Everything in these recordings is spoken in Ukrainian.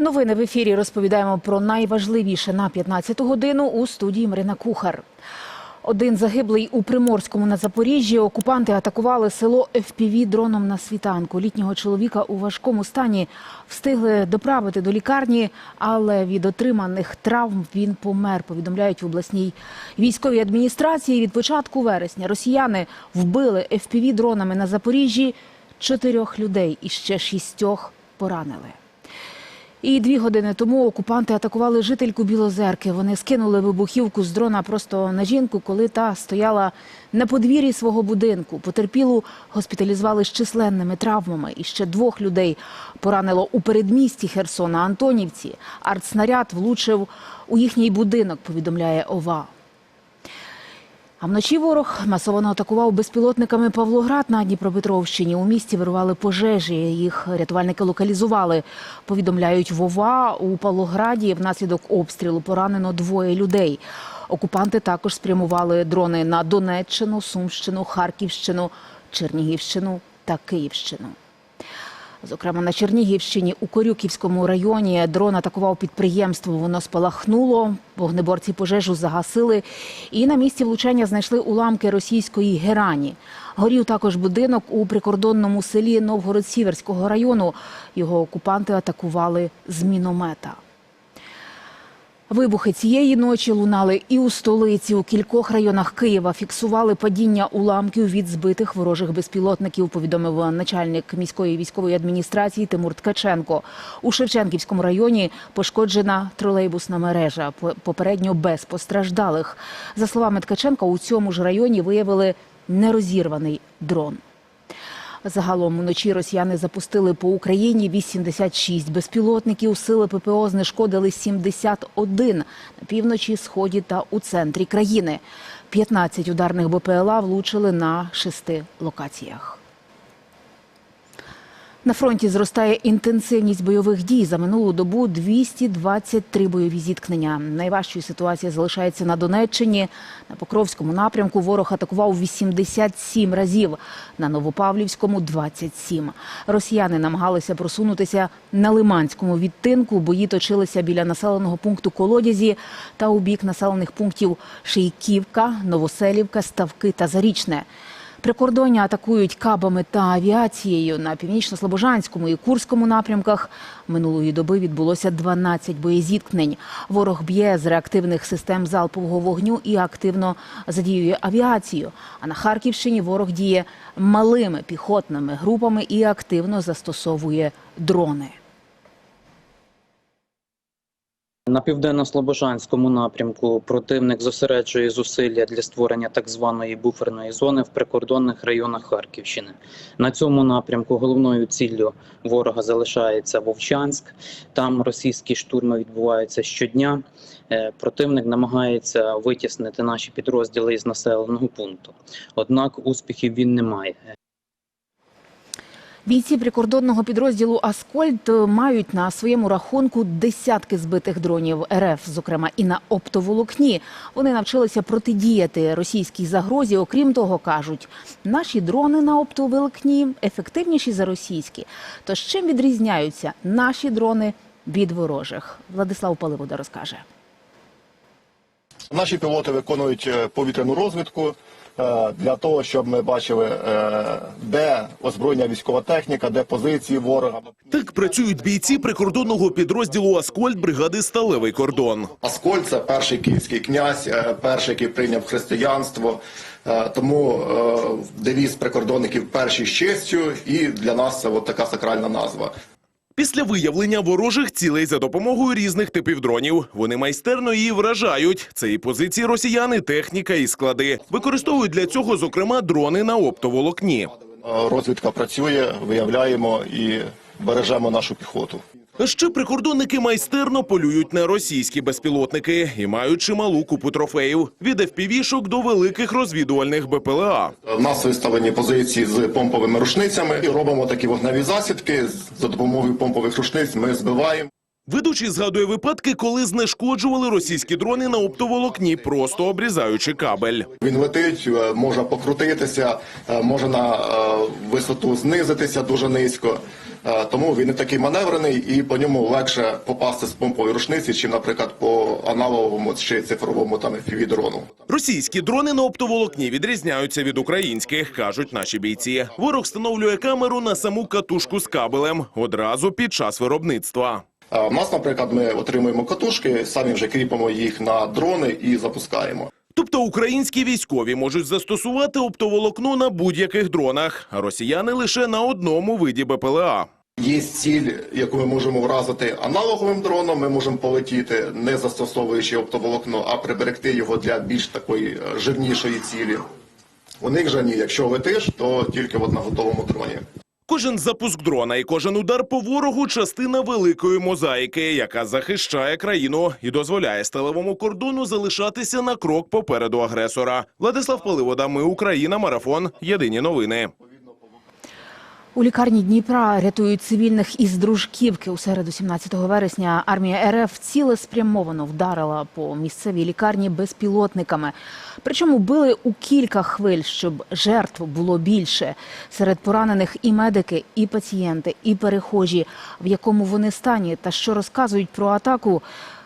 Новини в ефірі розповідаємо про найважливіше на 15 годину у студії Марина Кухар. Один загиблий у Приморському на Запоріжжі. Окупанти атакували село ФПВ дроном на світанку. Літнього чоловіка у важкому стані встигли доправити до лікарні, але від отриманих травм він помер. Повідомляють в обласній військовій адміністрації. Від початку вересня росіяни вбили ФПВ дронами на Запоріжжі чотирьох людей і ще шістьох поранили. І дві години тому окупанти атакували жительку Білозерки. Вони скинули вибухівку з дрона просто на жінку, коли та стояла на подвір'ї свого будинку. Потерпілу госпіталізували з численними травмами. І ще двох людей поранило у передмісті Херсона Антонівці. Артснаряд влучив у їхній будинок, повідомляє ОВА. А вночі ворог масово атакував безпілотниками Павлоград на Дніпропетровщині. У місті вирували пожежі. Їх рятувальники локалізували. Повідомляють Вова у Павлограді. Внаслідок обстрілу поранено двоє людей. Окупанти також спрямували дрони на Донеччину, Сумщину, Харківщину, Чернігівщину та Київщину. Зокрема, на Чернігівщині у Корюківському районі дрон атакував підприємство. Воно спалахнуло. Вогнеборці пожежу загасили. І на місці влучання знайшли уламки російської герані. Горів також будинок у прикордонному селі Новгород-Сіверського району. Його окупанти атакували з міномета. Вибухи цієї ночі лунали і у столиці. У кількох районах Києва фіксували падіння уламків від збитих ворожих безпілотників, повідомив начальник міської військової адміністрації Тимур Ткаченко. У Шевченківському районі пошкоджена тролейбусна мережа, попередньо без постраждалих. За словами Ткаченка, у цьому ж районі виявили нерозірваний дрон. Загалом уночі росіяни запустили по Україні 86 безпілотників. Сили ППО знешкодили 71 на півночі, сході та у центрі країни. 15 ударних БПЛА влучили на шести локаціях. На фронті зростає інтенсивність бойових дій. За минулу добу 223 бойові зіткнення. Найважчою ситуація залишається на Донеччині. На Покровському напрямку ворог атакував 87 разів, на Новопавлівському – 27. Росіяни намагалися просунутися на Лиманському відтинку. Бої точилися біля населеного пункту Колодязі та у бік населених пунктів Шийківка, Новоселівка, Ставки та Зарічне. Прикордоння атакують кабами та авіацією на північно-слобожанському і Курському напрямках. Минулої доби відбулося 12 боєзіткнень. Ворог б'є з реактивних систем залпового вогню і активно задіює авіацію. А на Харківщині ворог діє малими піхотними групами і активно застосовує дрони. На південно-слобожанському напрямку противник зосереджує зусилля для створення так званої буферної зони в прикордонних районах Харківщини. На цьому напрямку головною ціллю ворога залишається Вовчанськ. Там російські штурми відбуваються щодня. Е, Противник намагається витіснити наші підрозділи із населеного пункту. Однак успіхів він не має. Бійці прикордонного підрозділу Аскольд мають на своєму рахунку десятки збитих дронів РФ, зокрема і на оптоволокні. Вони навчилися протидіяти російській загрозі. Окрім того, кажуть, наші дрони на оптоволокні ефективніші за російські. Тож чим відрізняються наші дрони від ворожих? Владислав Паливода розкаже. Наші пілоти виконують е, повітряну розвідку для того, щоб ми бачили, е, де озброєння військова техніка, де позиції ворога. Так працюють бійці прикордонного підрозділу Аскольд бригади Сталевий кордон. Аскольд це перший київський князь, е, перший, який прийняв християнство. Е, Тому е, девіз прикордонників перший з честю, і для нас це от така сакральна назва. Після виявлення ворожих цілей за допомогою різних типів дронів вони майстерно її вражають. Це і позиції росіян, і техніка, і склади. Використовують для цього, зокрема, дрони на оптоволокні. Розвідка працює, виявляємо і бережемо нашу піхоту. Ще прикордонники майстерно полюють на російські безпілотники і мають чималу купу трофеїв від FPV-шок до великих розвідувальних БПЛА. Нас виставлені позиції з помповими рушницями і робимо такі вогневі засідки. За допомогою помпових рушниць ми збиваємо. Ведучий згадує випадки, коли знешкоджували російські дрони на оптоволокні, просто обрізаючи кабель. Він летить, е, може покрутитися, е, може на е, висоту знизитися дуже низько. Тому він не такий маневрений і по ньому легше попасти з помпової рушниці, чим, наприклад, по аналоговому чи цифровому там FPV-дрону. Російські дрони на оптоволокні відрізняються від українських, кажуть наші бійці. Ворог встановлює камеру на саму катушку з кабелем одразу під час виробництва. Е, У нас, наприклад, ми отримуємо катушки, самі вже кріпимо їх на дрони і запускаємо. Тобто українські військові можуть застосувати оптоволокно на будь-яких дронах, а росіяни лише на одному виді БПЛА. Є ціль, яку ми можемо вразити аналоговим дроном. Ми можемо полетіти, не застосовуючи оптоволокно, а приберегти його для більш такої е, жирнішої цілі. У них же ні, якщо летиш, то тільки от на готовому дроні. Кожен запуск дрона і кожен удар по ворогу частина великої мозаїки, яка захищає країну і дозволяє сталевому кордону залишатися на крок попереду агресора. Владислав Поливода, ми Україна, марафон. Єдині новини. У лікарні Дніпра рятують цивільних із дружківки. У середу 17 вересня армія РФ цілеспрямовано вдарила по місцевій лікарні безпілотниками. Причому били у кілька хвиль, щоб жертв було більше. Серед поранених і медики, і пацієнти, і перехожі. В якому вони стані та що розказують про атаку,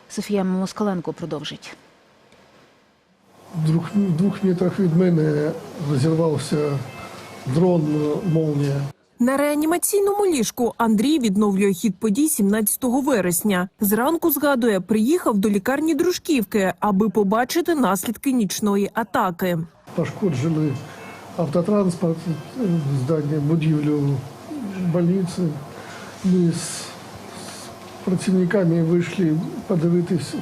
Софія Москаленко продовжить. В двох, метрах від мене розірвався дрон молнія. На реанімаційному ліжку Андрій відновлює хід подій 17 вересня. Зранку згадує, приїхав до лікарні Дружківки, аби побачити наслідки нічної атаки. Пошкоджили автотранспорт, здання, будівлю больниці. Ми з, працівниками вийшли подивитись,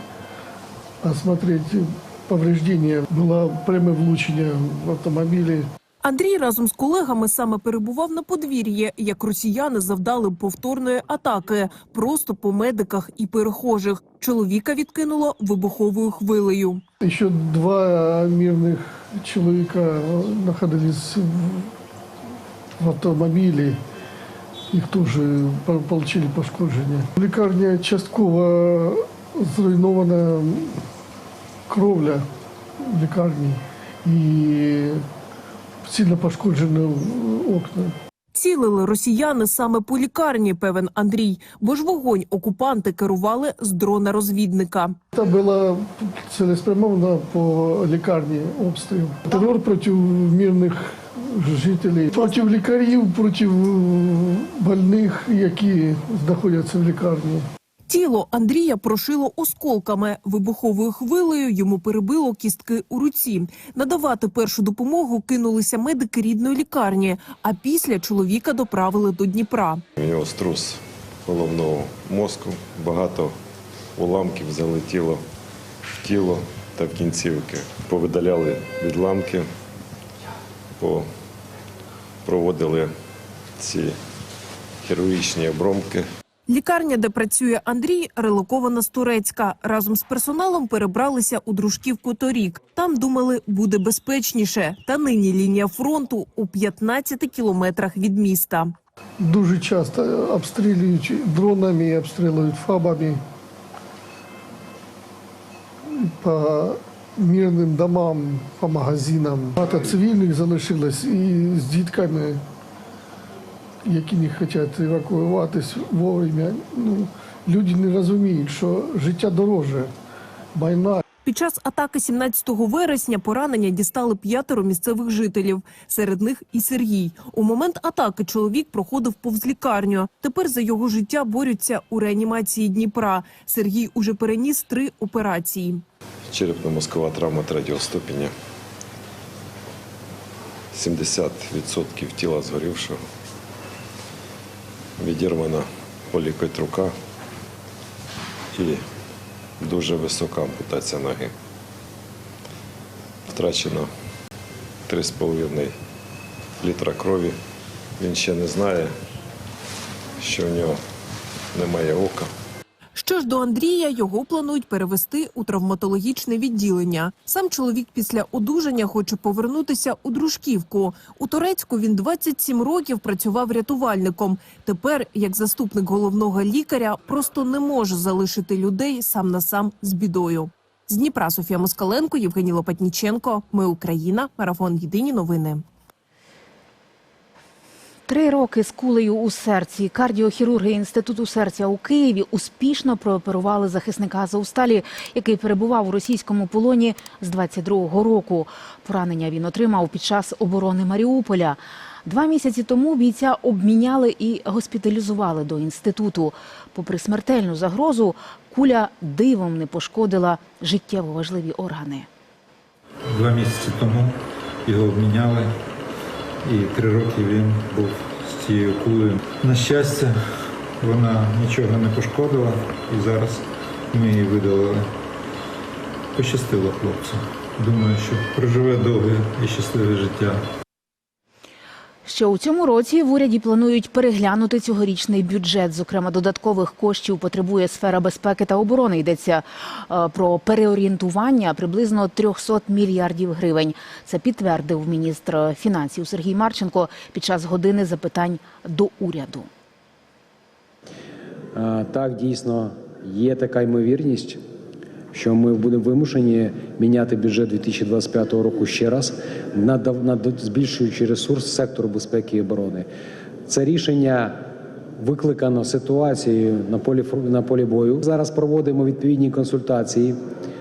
осмотрети повреждення. Було пряме влучення в автомобілі. Андрій разом з колегами саме перебував на подвір'ї, як росіяни завдали повторної атаки просто по медиках і перехожих. Чоловіка відкинуло вибуховою хвилею. Еще два мирных человека находились в- автомобиле. Их тоже по- пошкодження. Лікарня частково зруйнована кровля в лікарні і сильно пошкоджені окна. Цілили росіяни саме по лікарні, певен Андрій, бо ж вогонь окупанти керували з дрона розвідника. Це було цілеспрямовано по лікарні обстріл. Терор проти мирних жителів, проти лікарів, проти больних, які знаходяться в лікарні. Тіло Андрія прошило осколками. Вибуховою хвилею йому перебило кістки у руці. Надавати першу допомогу кинулися медики рідної лікарні, а після чоловіка доправили до Дніпра. У нього струс головного мозку, багато уламків залетіло в тіло та в кінцівки. Повидаляли відламки, проводили ці хірургічні обробки. Лікарня, де працює Андрій, релокована з Турецька. Разом з персоналом перебралися у дружківку торік. Там думали, буде безпечніше. Та нині лінія фронту у 15 кілометрах від міста. Дуже часто обстрілюють дронами, обстрілюють фабами по мирним домам, по магазинам. Багато цивільних залишилось і з дітками, які не хочуть евакуюватись вовремя. Ну, люди не розуміють, що життя дороже, війна Під час атаки 17 вересня поранення дістали п'ятеро місцевих жителів. Серед них і Сергій. У момент атаки чоловік проходив повз лікарню. Тепер за його життя борються у реанімації Дніпра. Сергій уже переніс три операції. Черепно-мозкова травма третього ступеня. 70% тіла згорівшого. Відірвана по лікоть рука і дуже висока ампутація ноги. Втрачено 3,5 літра крові. Він ще не знає, що в нього немає ока. Що ж до Андрія, його планують перевести у травматологічне відділення. Сам чоловік після одужання хоче повернутися у дружківку. У Турецьку він 27 років працював рятувальником. Тепер, як заступник головного лікаря, просто не може залишити людей сам на сам з бідою. З Дніпра Софія Москаленко, Євгеній Лопатніченко. Ми Україна. Марафон Єдині новини. Три роки з кулею у серці кардіохірурги Інституту серця у Києві успішно прооперували захисника Азовсталі, який перебував у російському полоні з 22-го року. Поранення він отримав під час оборони Маріуполя. Два місяці тому бійця обміняли і госпіталізували до інституту. Попри смертельну загрозу, куля дивом не пошкодила життєво важливі органи. Два місяці тому його обміняли, і три роки він був з цією кулею. На щастя, вона нічого не пошкодила, і зараз ми її видалили. Пощастило хлопцю. Думаю, що проживе довге і щасливе життя. Ще у цьому році в уряді планують переглянути цьогорічний бюджет. Зокрема, додаткових коштів потребує сфера безпеки та оборони. Йдеться е, про переорієнтування приблизно 300 мільярдів гривень. Це підтвердив міністр фінансів Сергій Марченко під час години запитань до уряду. Так, дійсно, є така ймовірність, що ми будемо вимушені міняти бюджет 2025 року ще раз, збільшуючи ресурс сектору безпеки і оборони. Це рішення викликано ситуацією на полі на полі бою. Зараз проводимо відповідні консультації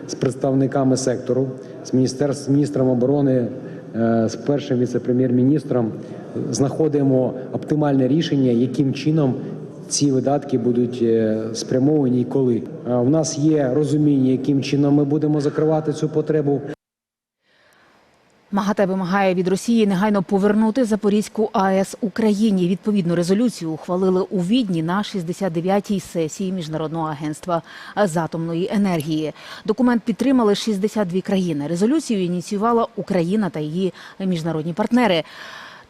з представниками сектору, з міністерств, з міністром оборони, е, з першим віце-прем'єр-міністром. Знаходимо оптимальне рішення, яким чином ці видатки будуть е, спрямовані і коли. Е, У нас є розуміння, яким чином ми будемо закривати цю потребу. МАГАТЕ вимагає від Росії негайно повернути Запорізьку АЕС Україні. Відповідну резолюцію ухвалили у Відні на 69-й сесії Міжнародного агентства з атомної енергії. Документ підтримали 62 країни. Резолюцію ініціювала Україна та її міжнародні партнери.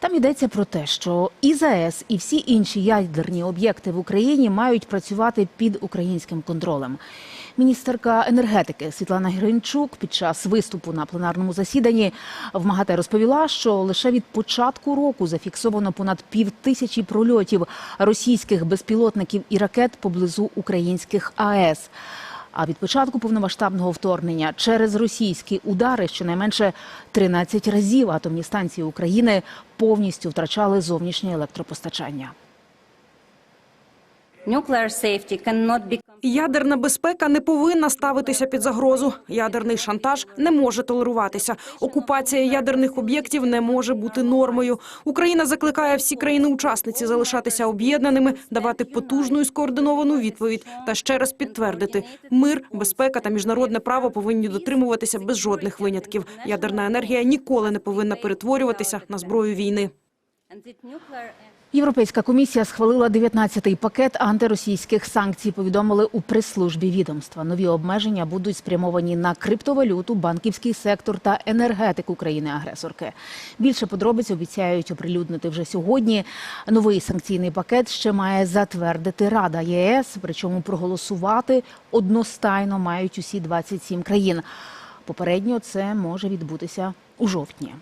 Там йдеться про те, що і ЗАЕС, і всі інші ядерні об'єкти в Україні мають працювати під українським контролем. Міністерка енергетики Світлана Гринчук під час виступу на пленарному засіданні в МАГАТЕ розповіла, що лише від початку року зафіксовано понад пів тисячі прольотів російських безпілотників і ракет поблизу українських АЕС. А від початку повномасштабного вторгнення через російські удари щонайменше 13 разів атомні станції України повністю втрачали зовнішнє електропостачання. Nuclear safety cannot be Ядерна безпека не повинна ставитися під загрозу. Ядерний шантаж не може толеруватися. Окупація ядерних об'єктів не може бути нормою. Україна закликає всі країни-учасниці залишатися об'єднаними, давати потужну і скоординовану відповідь та ще раз підтвердити: мир, безпека та міжнародне право повинні дотримуватися без жодних винятків. Ядерна енергія ніколи не повинна перетворюватися на зброю війни. Європейська комісія схвалила 19-й пакет антиросійських санкцій. Повідомили у прес-службі відомства. Нові обмеження будуть спрямовані на криптовалюту, банківський сектор та енергетику країни-агресорки. Більше подробиць обіцяють оприлюднити вже сьогодні. Новий санкційний пакет ще має затвердити Рада ЄС, причому проголосувати одностайно мають усі 27 країн. Попередньо це може відбутися у жовтні.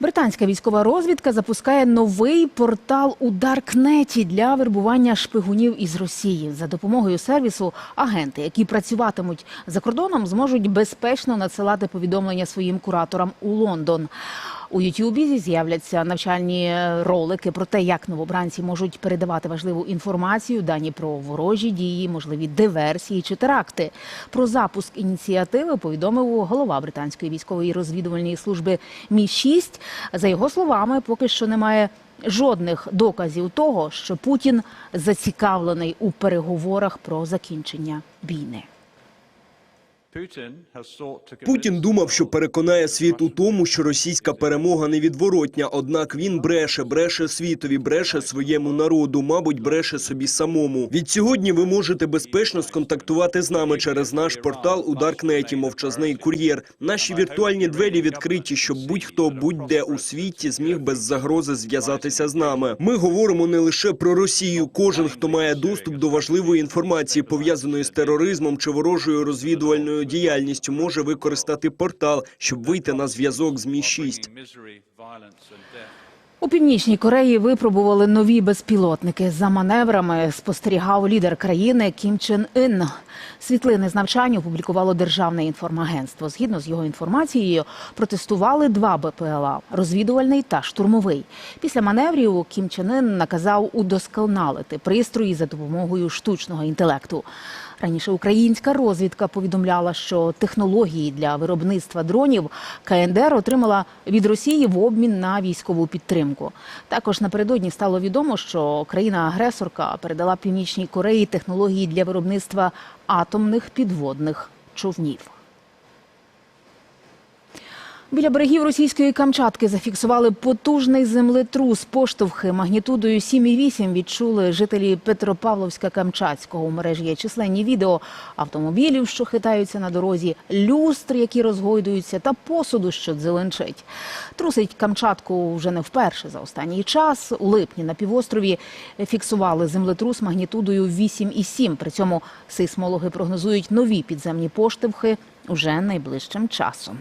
Британська військова розвідка запускає новий портал у Даркнеті для вербування шпигунів із Росії. За допомогою сервісу агенти, які працюватимуть за кордоном, зможуть безпечно надсилати повідомлення своїм кураторам у Лондон. У Ютубі з'являться навчальні ролики про те, як новобранці можуть передавати важливу інформацію, дані про ворожі дії, можливі диверсії чи теракти. Про запуск ініціативи повідомив голова британської військової розвідувальної служби Мі 6 За його словами, поки що немає жодних доказів того, що Путін зацікавлений у переговорах про закінчення війни. Путін думав, що переконає світ у тому, що російська перемога невідворотня. Однак він бреше, бреше світові, бреше своєму народу, мабуть, бреше собі самому. Від сьогодні ви можете безпечно сконтактувати з нами через наш портал у Даркнеті, мовчазний кур'єр. Наші віртуальні двері відкриті, щоб будь-хто будь-де у світі зміг без загрози зв'язатися з нами. Ми говоримо не лише про Росію. Кожен, хто має доступ до важливої інформації, пов'язаної з тероризмом чи ворожою розвідувальною діяльністю, може використати портал, щоб вийти на зв'язок з Мі 6 У північній Кореї випробували нові безпілотники. За маневрами спостерігав лідер країни Кім Чен Ін. Світлини з навчання опублікувало державне інформагентство. Згідно з його інформацією, протестували два БПЛА – розвідувальний та штурмовий. Після маневрів Кім Чен Ін наказав удосконалити пристрої за допомогою штучного інтелекту. Раніше українська розвідка повідомляла, що технології для виробництва дронів КНДР отримала від Росії в обмін на військову підтримку. Також напередодні стало відомо, що країна-агресорка передала Північній Кореї технології для виробництва атомних підводних човнів. Біля берегів російської Камчатки зафіксували потужний землетрус. Поштовхи магнітудою 7,8 відчули жителі Петропавловська-Камчатського. У мережі є численні відео автомобілів, що хитаються на дорозі, люстр, які розгойдуються, та посуду, що дзеленчить. Трусить Камчатку вже не вперше за останній час. У липні на півострові фіксували землетрус магнітудою 8,7. При цьому сейсмологи прогнозують нові підземні поштовхи уже найближчим часом.